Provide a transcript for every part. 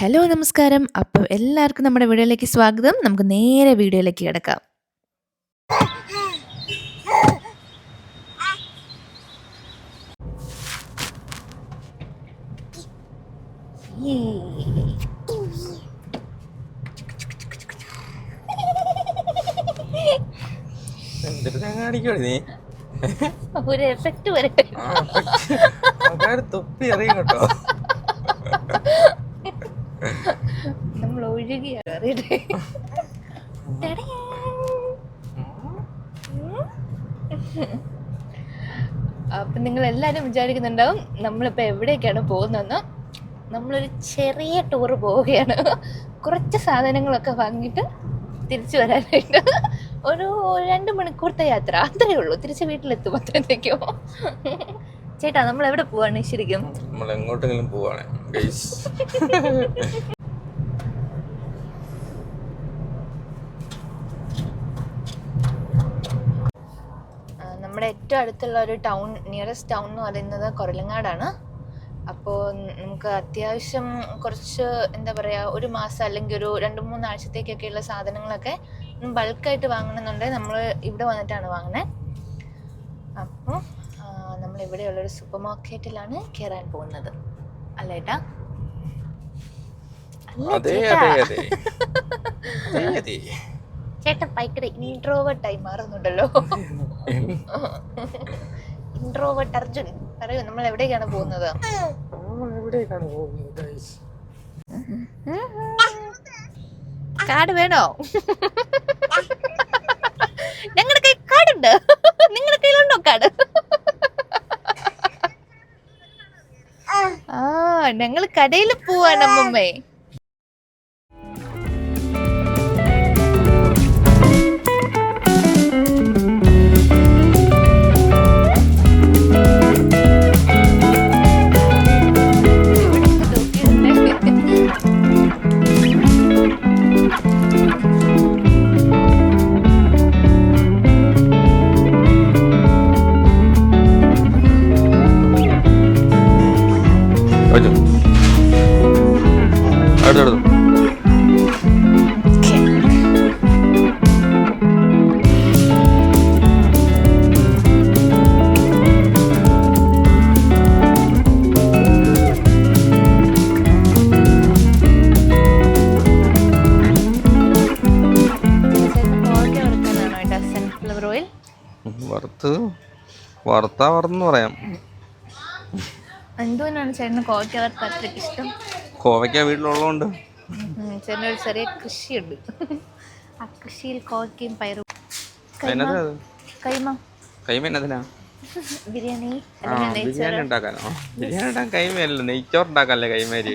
Hello നമസ്കാരം. അപ്പോൾ എല്ലാവർക്കും നമ്മുടെ വീഡിയോയിലേക്ക് സ്വാഗതം. നമുക്ക് നേരെ വീഡിയോയിലേക്ക് കിടക്കാം. ഒരു എഫക്റ്റ് വരെ. തൊപ്പി അറിയും കേട്ടോ. അറിയട്ടെ അപ്പം നിങ്ങൾ എല്ലാരും വിചാരിക്കുന്നുണ്ടാവും നമ്മളിപ്പോ എവിടേക്കാണ് പോകുന്നതെന്ന്. നമ്മളൊരു ചെറിയ ടൂർ പോവുകയാണ്. കുറച്ച് സാധനങ്ങളൊക്കെ വാങ്ങിയിട്ട് തിരിച്ചു വരാനായിട്ട്. ഒരു രണ്ട് മണിക്കൂറത്തെ യാത്ര. അത്രേ ഉള്ളൂ. തിരിച്ച് വീട്ടിലെത്തും അത്രത്തേക്കോ. ചേട്ടാ നമ്മൾ എവിടെ പോവാണ് ശരിക്കും? നമ്മൾ എങ്ങോട്ടെങ്കിലും പോവാണ് നമ്മുടെ ഏറ്റവും അടുത്തുള്ള ഒരു ടൗൺ നിയറസ്റ്റ് ടൗൺ എന്ന് പറയുന്നത് കൊരലങ്ങാടാണ്. അപ്പോൾ നമുക്ക് അത്യാവശ്യം കുറച്ച് എന്താ പറയുക ഒരു മാസം അല്ലെങ്കിൽ ഒരു രണ്ട് മൂന്ന് ആഴ്ചത്തേക്കൊക്കെയുള്ള സാധനങ്ങളൊക്കെ ബൾക്കായിട്ട് വാങ്ങണമെന്നുണ്ടെങ്കിൽ നമ്മൾ ഇവിടെ വന്നിട്ടാണ് വാങ്ങുന്നത് അപ്പോൾ നമ്മൾ ഇവിടെയുള്ളൊരു സൂപ്പർ മാർക്കറ്റിലാണ് കയറാൻ പോകുന്നത്. അല്ലേട്ടാ അതെ അതെ അതെ. ചേട്ടൻ ഭയങ്കര ഇൻട്രോവേർട്ടായി മാറുന്നുണ്ടല്ലോ. ഇൻട്രോവേർട്ട് അർജുൻ. പറയൂ നമ്മൾ എവിടേക്കാണ് പോകുന്നത്? എവിടേക്കാണ് പോകുന്നത് കാർഡ് വേണോ? ഞങ്ങളുടെ കയ്യിൽ കാർഡുണ്ട് നിങ്ങളുടെ കയ്യിലുണ്ടോ കാർഡ് ആ ഞങ്ങൾ കടയിൽ പോവാണ് അമ്മമ്മേ. വറുത്താ വറന്ന് പറയാം. എന്തുകൊണ്ടാണ് ചേട്ടന് കോവയ്ക്ക വറുത്ത അത്രയ്ക്ക് ഇഷ്ടം? കോവയ്ക്ക വീട്ടിലുള്ളതുകൊണ്ട്. ചേട്ടന് ഒരു ചെറിയ കൃഷിയുണ്ട്. ആ കൃഷിയിൽ കോവയ്ക്കയും പയറും. കൈമ കൈമ. എന്നതിനാ? ബിരിയാണി ബിരിയാണി നെയ്ച്ചോറ്? ഉണ്ടാക്കാനോ? ബിരിയാണി ഉണ്ടാക്കാൻ കൈമയല്ല നെയ്ച്ചോറ് ഉണ്ടാക്കാനല്ലേ കൈമേരി?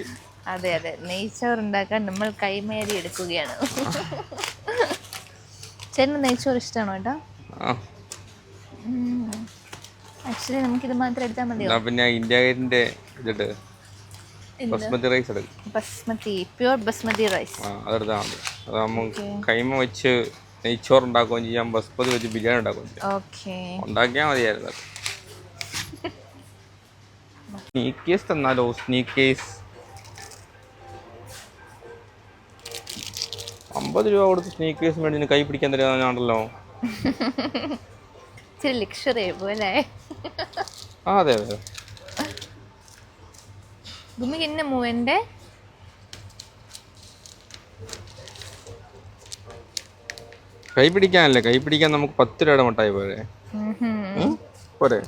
അതെ അതെ നെയ്ച്ചോറ് ഉണ്ടാക്കാൻ നമ്മൾ കൈമേരി എടുക്കുകയാണ്. ചേട്ടന് നെയ്ച്ചോറ് ഇഷ്ടമാണോ ഏട്ടാ? ആ നമുക്ക് ഇത് മാത്രം എടുത്താൽ മതിയോ? പിന്നെ ഇന്ത്യ ഗേറ്റിന്റെ ഇതിട്ട് ബസ്മതി റൈസ് എടുക്കും ബസ്മതി പ്യൂർ ബസ്മതി റൈസ് ആ അതെടുത്താൽ മതി. അത് നമുക്ക് കൈമ വെച്ച് നെയ്ച്ചോറ് ഉണ്ടാക്കുകയും ചെയ്യാം ബസ്മതി വെച്ച് ബിരിയാണി ഉണ്ടാക്കുകയും ചെയ്യാം. ഓക്കെ ഉണ്ടാക്കിയാൽ മതിയായിരുന്നു സ്നീക്കേസ് തന്നാലോ? സ്നീക്കേസ് അമ്പത് രൂപ കൊടുത്ത് സ്നീക്കേഴ്സ് നിനക്ക് കൈ പിടിക്കാൻ തരുന്നതാണല്ലോ. ഇച്ചിരി ലക്ഷറി പോലെ ആ അതെ അതെ ഭൂമി ഇന്ന മൂവന്റെ കൈ പിടിക്കാനല്ലേ കൈ പിടിക്കാൻ നമുക്ക് പത്ത് രൂപയുടെ മുട്ടായി പോരെ? പോരെ.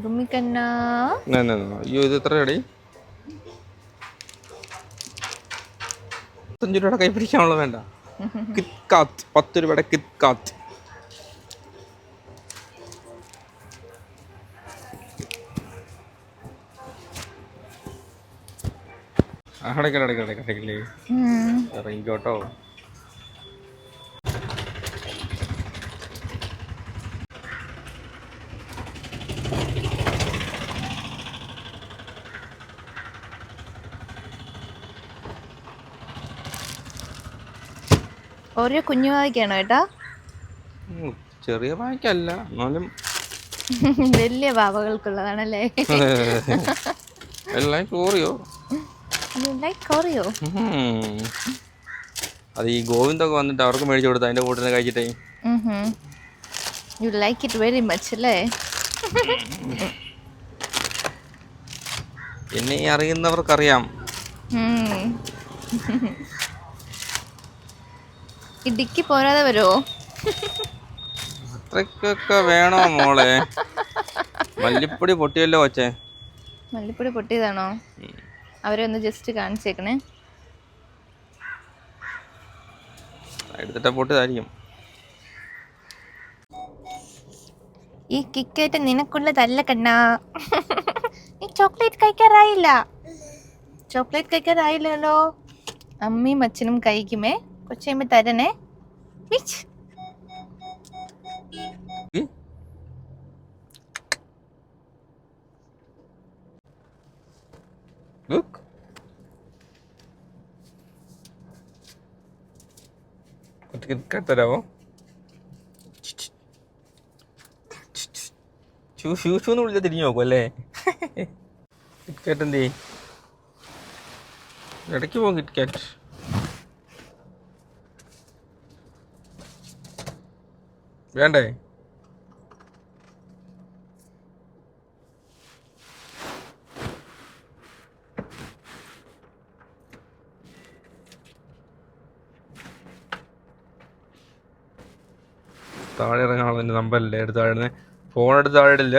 ഭൂമിക്കന്നാ എന്നാ, എന്നാ, എന്നാ. അയ്യോ ഇത് എത്ര രൂപടി പത്തഞ്ച് രൂപയുടെ കൈ പിടിക്കാനുള്ള വേണ്ട കിത് കാത്ത് പത്ത് രൂപയുടെ കിത് കാത്ത് അടക്കല അടക്കല അടക്കല്ലേ ഇറങ്ങിക്കോട്ടോ. ഒരു കുഞ്ഞു വായിക്കാണോ ഏട്ടാ? ചെറിയ വായിക്കല്ല എന്നാലും. വലിയ പാവകൾക്കുള്ളതാണല്ലേ എല്ലാം ചോറിയോ? യു ലൈക്ക് കൊറിയോ അത് ഈ ഗോവിന്ദൊക്കെ വന്നിട്ട് അവർക്ക് മേടിച്ചു കൊടുത്ത അതിന്റെ കൂട്ടിനെ കഴിച്ചിട്ടേ. You like it very much അല്ലേ? എന്നെ ഈ അറിയുന്നവർക്കറിയാം. ഇടുക്കി പോരാതെ വരുമോ അത്രക്കൊക്കെ വേണോ മോളെ? മല്ലിപ്പൊടി പൊട്ടിയല്ലോ വച്ചേ മല്ലിപ്പൊടി പൊട്ടിയതാണോ? അവരെ ഒന്ന് ജസ്റ്റ് കാണിച്ചേക്കണേ. എടുത്തിട്ട പൊട്ടിയതായിരിക്കും ഈ കിക്കേറ്റ് നിനക്കുള്ളതല്ല കണ്ണാ. നീ ചോക്ലേറ്റ് കഴിക്കാറായില്ല. ചോക്ലേറ്റ് കഴിക്കാറായില്ലല്ലോ. അമ്മയും അച്ഛനും കഴിക്കുമേ. കുറച്ച് കഴിയുമ്പോൾ തരണേ. വിച്ച് Look. കുട്ടിക്ക് കിറ്റ് തരാമോ ഷൂ ഷൂ ഷൂ എന്ന് വിളിച്ചാൽ തിരിഞ്ഞു നോക്കും അല്ലേ കിറ്റ്കാറ്റ് എന്ത് ഇടയ്ക്ക് പോകും കിറ്റ്കാറ്റ് വേണ്ടേ താഴെ ഇറങ്ങാനുള്ള എന്റെ നമ്പറല്ലേ? എടുത്ത് താഴെ ഫോൺ എടുത്ത് താഴെ ഇടില്ല.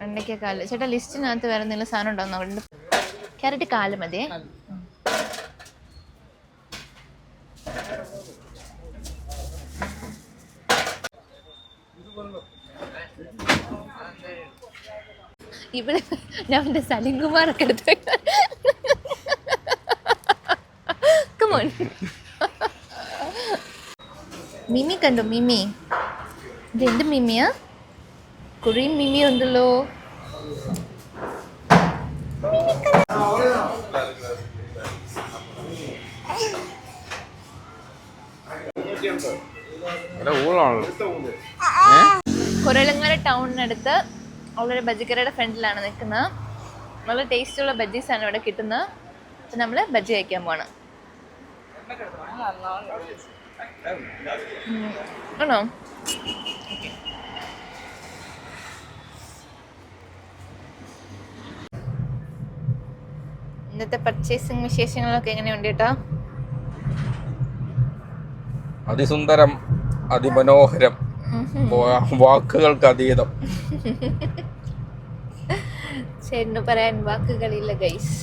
വെണ്ടയ്ക്ക കാൽ. ചേട്ടാ ലിസ്റ്റിനകത്ത് വേറെ എന്തെങ്കിലും സാധനം ഉണ്ടോ? അവിടെ ക്യാരറ്റ് കാൽ മതിയേ ഇവിടെ ഞാൻ എന്റെ സലീം കുമാറൊക്കെ എടുത്ത് കമോൺ മിമി കണ്ടോ മിമി ഇത് എന്ത് മിമിയാ കുറേ മിമി ഉണ്ടല്ലോ കൊരളങ്ങര ടൗണിനടുത്ത് അവളൊരു ബജിക്കരയുടെ ഫ്രണ്ടിലാണ് നിൽക്കുന്നത് നല്ല ടേസ്റ്റുള്ള ബജ്ജീസാണ് ഇവിടെ കിട്ടുന്നത് അപ്പം നമ്മൾ ബജ്ജി കഴിക്കാൻ പോകണം ആണോ? ഇന്നത്തെ പർച്ചേസിംഗ് വിശേഷങ്ങളൊക്കെ എങ്ങനെയുണ്ട് കേട്ടോ അതിസുന്ദരം അതിമനോഹരം വാക്കുകൾക്ക് അതീതം. ചേട്ടന് പറയാൻ വാക്കുകളില്ല ഗൈസ്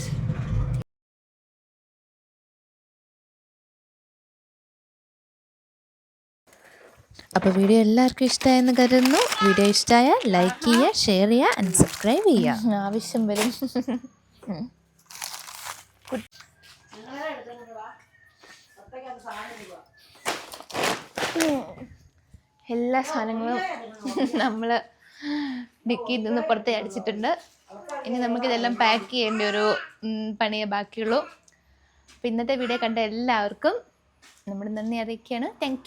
അപ്പോൾ വീഡിയോ എല്ലാവർക്കും ഇഷ്ടമായെന്ന് കരുതുന്നു. വീഡിയോ ഇഷ്ടമായാൽ ലൈക്ക് ചെയ്യുക ഷെയർ ചെയ്യുക ആൻഡ് സബ്സ്ക്രൈബ് ചെയ്യുക. ആവശ്യം വരും. എല്ലാ സാധനങ്ങളും നമ്മൾ ഡിക്കിയിൽ നിന്ന് പുറത്ത് അടിച്ചിട്ടുണ്ട്. ഇനി നമുക്കിതെല്ലാം പാക്ക് ചെയ്യേണ്ട ഒരു പണിയേ ബാക്കിയുള്ളൂ. അപ്പോൾ ഇന്നത്തെ വീഡിയോ കണ്ട എല്ലാവർക്കും നമ്മൾ നന്ദി അറിയിക്കുകയാണ്. താങ്ക്